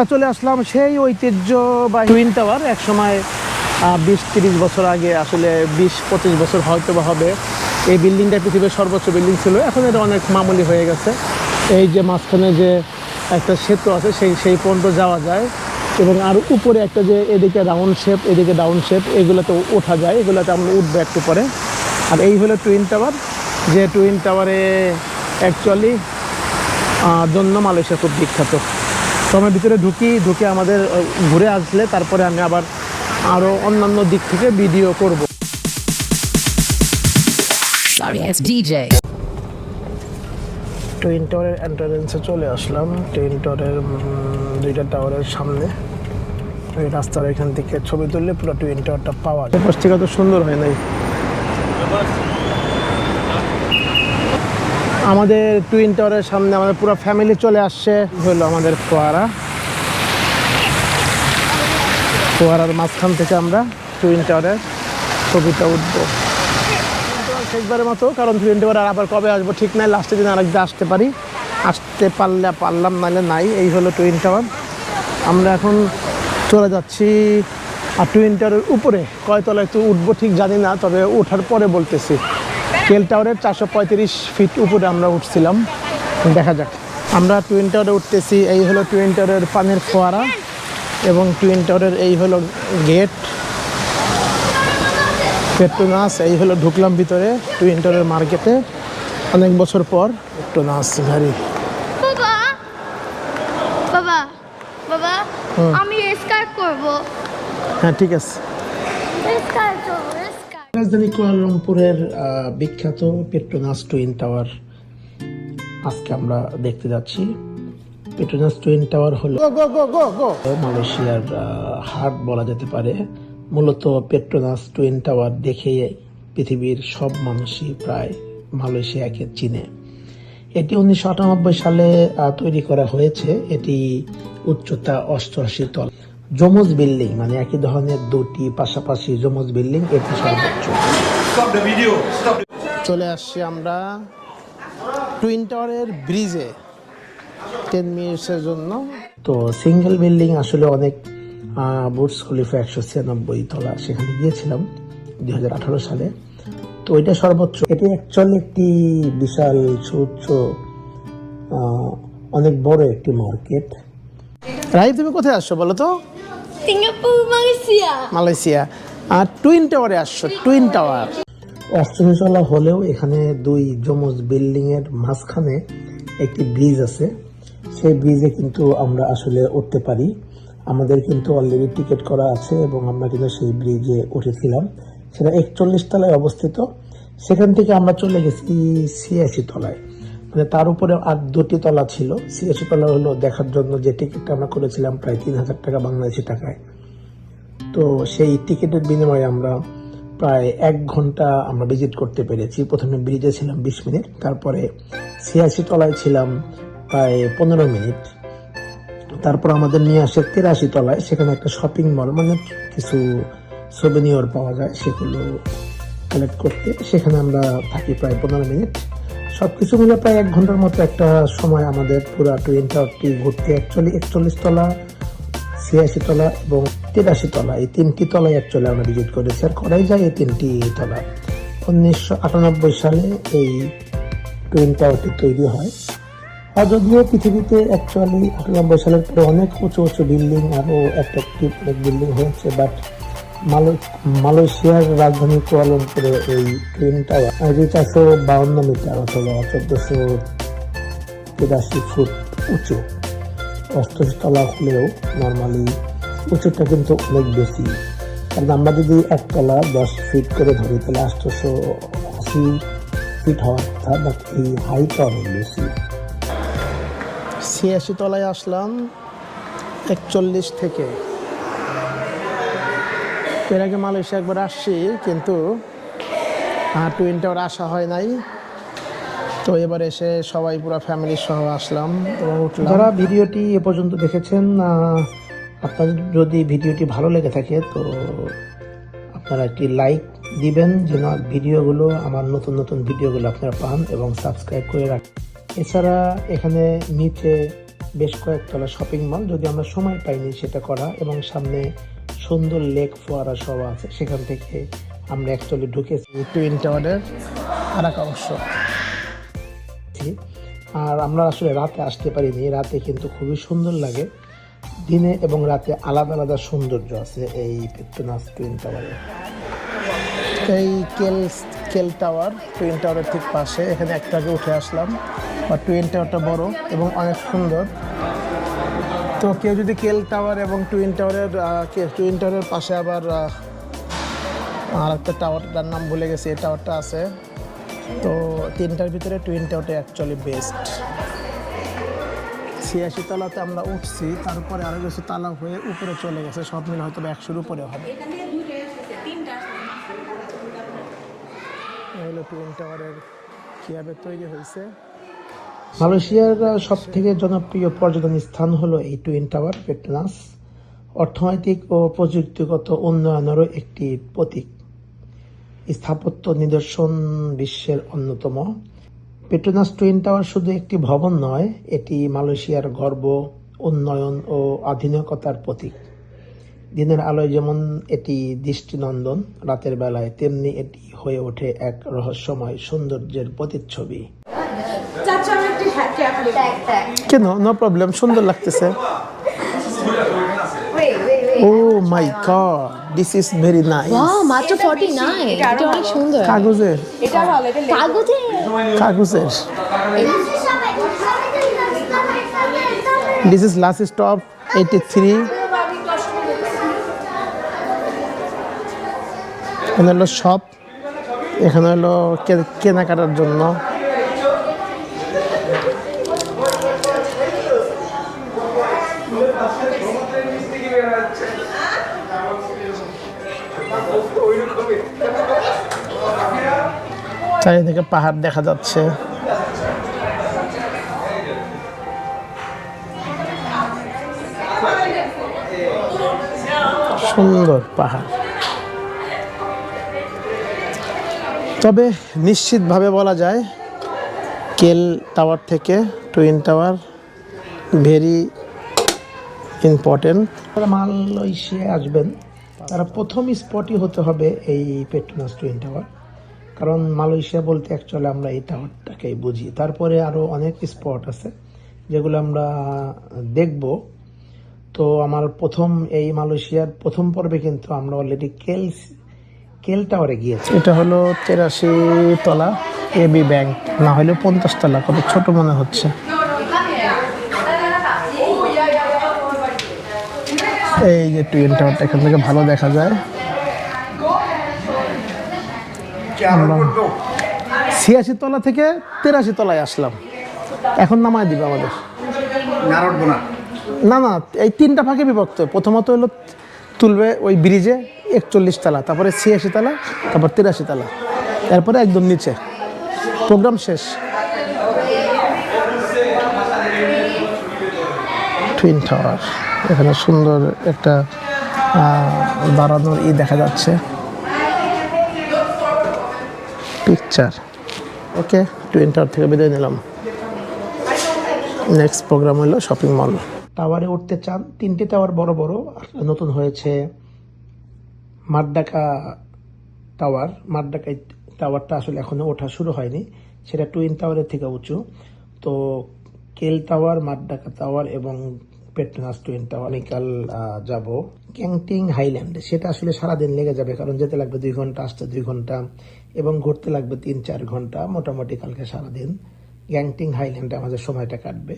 আমরা চলে আসলাম সেই ঐতিহ্য বা টুইন টাওয়ার এক সময় বিশ তিরিশ বছর আগে, আসলে বিশ পঁচিশ বছর হয়তো বা হবে। এই বিল্ডিংটা পৃথিবীর সর্বোচ্চ বিল্ডিং ছিল। এখন এটা অনেক মামুলি হয়ে গেছে। এই যে মাঝখানে যে একটা সেতু আছে, সেই সেই পর্যন্ত যাওয়া যায়। এবং আর উপরে একটা যে এদিকে রাউন্ড শেপ এদিকে ডাউন শেপ এগুলোতে ওঠা যায়। এগুলোতে আমরা উঠবো একটু পরে। আর এই হলো টুইন টাওয়ার যে টুইন টাওয়ারে অ্যাকচুয়ালি জন্য মালয়েশিয়া খুব বিখ্যাত। তো আমরা ভিতরে ঢুকি ঢুকে আমাদের ঘুরে আসলে তারপরে আমি আবার আরও অন্যান্য দিক থেকে ভিডিও করব। টুইন টাওয়ারের এন্ট্রান্সে চলে আসলাম। টুইন টাওয়ারের উম, দুইটা টাওয়ারের সামনে। এই রাস্তার এখান থেকে ছবি তুললে পুরো টুইন টাওয়ারটা পাওয়া যায়। থেকে তো সুন্দর হয় নাই। আমাদের টুইন টাওয়ারের সামনে আমাদের পুরো ফ্যামিলি চলে আসছে। হলো আমাদের ফোয়ারা ফোয়ারার মাঝখান থেকে আমরা টুইন টাওয়ারের ছবিটা উঠবো। শেষবারের মতো, কারণ টুইন টাওয়ার আর আবার কবে আসব ঠিক নাই লাস্টের দিন আরেকদিন আসতে পারি। আসতে পারলে পারলাম, নাহলে নাই, এই হলো টুইন টাওয়ার আমরা এখন চলে যাচ্ছি, আর টুইন টাওয়ারের উপরে, কয়তলায় তো উঠবো ঠিক জানি না, তবে ওঠার পরে বলতেছি। কেল টাওয়ারের চারশো পঁয়ত্রিশ ফিট উপরে আমরা উঠছিলাম। দেখা যাক। আমরা টুইন টাওয়ারে উঠতেছি এই হলো টুইন টাওয়ারের পানির ফোয়ারা এবং টুইন টাওয়ারের এই হলো গেট পেট্রোনাস এই হলো ঢুকলাম ভিতরে টুইন টাওয়ারের মার্কেটে অনেক বছর পর পেট্রোনাস গাড়ি। বাবা বাবা বাবা আমি করব। হ্যাঁ ঠিক আছে। রাজধানী কুয়ালালামপুরের বিখ্যাত পেট্রোনাস টুইন টাওয়ার আজকে আমরা দেখতে যাচ্ছি। পেট্রোনাস টুইন টাওয়ার হলো মালয়েশিয়ার হার্ট বলা যেতে পারে। মূলত পেট্রোনাস টুইন টাওয়ার দেখে পৃথিবীর সব মানুষই প্রায় মালয়েশিয়াকে চিনে। এটি উনিশশো আটানব্বই সালে তৈরি করা হয়েছে। এটি উচ্চতা অষ্টআশি তল। যমজ বিল্ডিং মানে একই ধরনের দুটি পাশাপাশি যমজ বিল্ডিং এটি সর্বোচ্চ। চলে আসছি আমরা টুইন টাওয়ারের ব্রিজে টেন মিনিটসের জন্য। তো সিঙ্গেল বিল্ডিং আসলে অনেক বুটস খলিফা একশো ছিয়ানব্বই তলা সেখানে গিয়েছিলাম দুই হাজার আঠারো সালে। তো এটা সর্বোচ্চ। এটি অ্যাকচুয়ালি একটি বিশাল সুউচ্চ অনেক বড় একটি মার্কেট রাইফ তুমি কোথায় আসছো বলো তো? সিঙ্গাপুর মালয়েশিয়া মালয়েশিয়া আর টুইন টাওয়ারে আসছো টুইন টাওয়ার অষ্টমীতলা হলেও এখানে দুই যমজ বিল্ডিং এর মাঝখানে একটি ব্রিজ আছে। সেই ব্রিজে কিন্তু আমরা আসলে উঠতে পারি। আমাদের কিন্তু অলরেডি টিকিট করা আছে এবং আমরা কিন্তু সেই ব্রিজে উঠেছিলাম। সেটা একচল্লিশ তলায় অবস্থিত। সেখান থেকে আমরা চলে গেছি ছিয়াশি তলায়। তার উপরে আর দুটি তলা ছিল। ছিয়াশি তলা হলো দেখার জন্য যে টিকিটটা আমরা করেছিলাম প্রায় তিন হাজার টাকা বাংলাদেশি টাকায়। তো সেই টিকিটের বিনিময়ে আমরা প্রায় এক ঘণ্টা আমরা ভিজিট করতে পেরেছি। প্রথমে ব্রিজে ছিলাম বিশ মিনিট, তারপরে ছিয়াশি তলায় ছিলাম প্রায় পনেরো মিনিট। তারপর আমাদের নিয়ে আসে তেরাশি তলায়, সেখানে একটা শপিং মল মানে কিছু সোভেনিয়র পাওয়া যায় সেগুলো কালেক্ট করতে। সেখানে আমরা থাকি প্রায় পনেরো মিনিট। সব কিছু মিলে প্রায় এক ঘণ্টার মতো একটা সময় আমাদের পুরো টুইন টাওয়ারটি ঘুরতে অ্যাকচুয়ালি একচল্লিশ তলা, ছিয়াশি তলা এবং তিরাশি তলা। এই তিনটি তলায় অ্যাকচুয়ালি আমরা ভিজিট করেছি। আর করাই যায় এই তিনটি তলা। উনিশশো আটানব্বই সালে এই টুইন টাওয়ারটি তৈরি হয়। আর যদিও পৃথিবীতে অ্যাকচুয়ালি আটানব্বই সালের পরে অনেক উঁচু উঁচু বিল্ডিং আরও অ্যাট্রাকটিভ অনেক বিল্ডিং হয়েছে বাট মালয়েশিয়ার রাজধানী কুয়ালালামপুরে এই টুইন টাওয়ার চারশো বাউন্ন মিটার অথবা চোদ্দশো তিরাশি ফুট উঁচু। অষ্টশো তলা হলেও নর্মালি উঁচুটা কিন্তু অনেক বেশি। কারণ আমরা যদি একতলা দশ ফিট করে ধরি, তাহলে আটশোশো আশি ফিট হওয়ার কথা বাট এই হাইটটা অনেক বেশি। ছিয়াশি তলায় আসলাম, একচল্লিশ থেকে এর আগে মালয়েশিয়া একবার আসছি কিন্তু টুইন টাওয়ার আসা হয় নাই। তো এবার এসে সবাই পুরো ফ্যামিলি সহ আসলাম এবং যারা ভিডিওটি এ পর্যন্ত দেখেছেন আহ, আপনাদের যদি ভিডিওটি ভালো লেগে থাকে তো আপনারা একটি লাইক দিবেন যেন ভিডিওগুলো আমার নতুন নতুন ভিডিওগুলো আপনারা পান এবং সাবস্ক্রাইব করে রাখেন এছাড়া এখানে নিচে বেশ কয়েকতলা শপিং মল যদি আমরা সময় পাইনি সেটা করা এবং সামনে সুন্দর লেক ফোয়ারা সব আছে সেখান থেকে আমরা অ্যাকচুয়ালি ঢুকেছি। টুইন টাওয়ারের আর এক অংশ। আর আমরা আসলে রাতে আসতে পারিনি রাতে কিন্তু খুবই সুন্দর লাগে। দিনে এবং রাতে আলাদা আলাদা সৌন্দর্য আছে এই পেট্রোনাস টুইন টাওয়ারে এই কেল কেল টাওয়ার টুইন টাওয়ারের ঠিক পাশে এখানে একটা আগে উঠে আসলাম। বা টুইন টাওয়ারটা বড় এবং অনেক সুন্দর। তো কেউ যদি কেল টাওয়ার এবং টুইন টাওয়ারের টুইন টাওয়ারের পাশে আবার আর একটা টাওয়ারটার নাম ভুলে গেছি, এই টাওয়ারটা আছে। তো তিনটার ভিতরে টুইন টাওয়ারটা অ্যাকচুয়ালি বেস্ট ছিয়াশি তলাতে আমরা উঠছি, তারপরে আরও কিছু তালা হয়ে উপরে চলে গেছে, সব মিলে হয়তো একশোর উপরে হবে। হলো টুইন টাওয়ারের কীভাবে তৈরি হয়েছে। মালয়েশিয়ার সব থেকে জনপ্রিয় পর্যটন স্থান হলো এই টুইন টাওয়ার পেট্রোনাস অর্থনৈতিক ও প্রযুক্তিগত উন্নয়নেরও একটি প্রতীক। স্থাপত্য নিদর্শন বিশ্বের অন্যতম। পেট্রোনাস টুইন টাওয়ার শুধু একটি ভবন নয়, এটি মালয়েশিয়ার গর্ব, উন্নয়ন ও আধুনিকতার প্রতীক। দিনের আলোয় যেমন এটি দৃষ্টিনন্দন, রাতের বেলায় তেমনি এটি হয়ে ওঠে এক রহস্যময় সৌন্দর্যের প্রতিচ্ছবি। কেন নো প্রবলেম সুন্দর লাগতেছে। ও my God this is very nice Wow, মাত্র 49 এটা অনেক সুন্দর। কাগজের। এটা ভালো এটা লেখা। কাগজে কাগজের। This is last stop eighty three এখানে হলো শপ এখানে হলো কে- কেনাকাটার জন্য। চারিদিকে পাহাড় দেখা যাচ্ছে। সুন্দর পাহাড়। তবে নিশ্চিতভাবে বলা যায়, কেল টাওয়ার থেকে টুইন টাওয়ার ভেরি ইম্পর্টেন্ট। মালয়েশিয়ায় আসবেন, তারা প্রথম স্পটই হতে হবে এই পেট্রোনাস টুইন টাওয়ার। কারণ মালয়েশিয়া বলতে অ্যাকচুয়ালি আমরা এই টাওয়ারটাকেই বুঝি। তারপরে আরও অনেক স্পট আছে, যেগুলো আমরা দেখব। তো আমার প্রথম এই মালয়েশিয়ার প্রথম পর্বে কিন্তু আমরা অলরেডি কেল কেল টাওয়ারে গিয়েছি। এটা হলো তেরাশি তলা এবি ব্যাংক না হলে পঞ্চাশ তলা, কত ছোট মনে হচ্ছে। এই যে টুইন টাওয়ারটা এখান থেকে ভালো দেখা যায় আমরা ছিয়াশি তলা থেকে তেরাশি তলায় আসলাম। এখন নামায় দিবে আমাদের। না না। এই তিনটা ভাগে বিভক্ত। প্রথমত হলো তুলবে ওই ব্রিজে একচল্লিশ তালা তারপরে ছিয়াশি তালা তারপর তিরাশি তালা এরপরে একদম নিচে। প্রোগ্রাম শেষ। টুইন টাওয়ার এখানে সুন্দর একটা দাঁড়ানোর ই দেখা যাচ্ছে। পিকচার। ওকে টুইন টাওয়ার থেকে বিদায় নিলাম। নেক্সট প্রোগ্রাম হলো শপিং মল টাওয়ারে উঠতে চান, তিনটে টাওয়ার বড় বড় নতুন হয়েছে মাড্ডাকা টাওয়ার মাড্ডাকা টাওয়ারটা আসলে এখনও ওঠা শুরু হয়নি, সেটা টুইন টাওয়ারের থেকে উঁচু। তো কেল টাওয়ার মাড্ডাকা টাওয়ার এবং পেট্রোনাস টুইন অনেকাল যাব ক্যাংটিং হাইল্যান্ডে। সেটা আসলে সারাদিন লেগে যাবে, কারণ যেতে লাগবে দুই ঘণ্টা, আসতে দুই ঘণ্টা, এবং ঘুরতে লাগবে তিন চার ঘণ্টা। মোটামুটি কালকে সারাদিন গ্যাংটিং হাইল্যান্ডে আমাদের সময়টা কাটবে।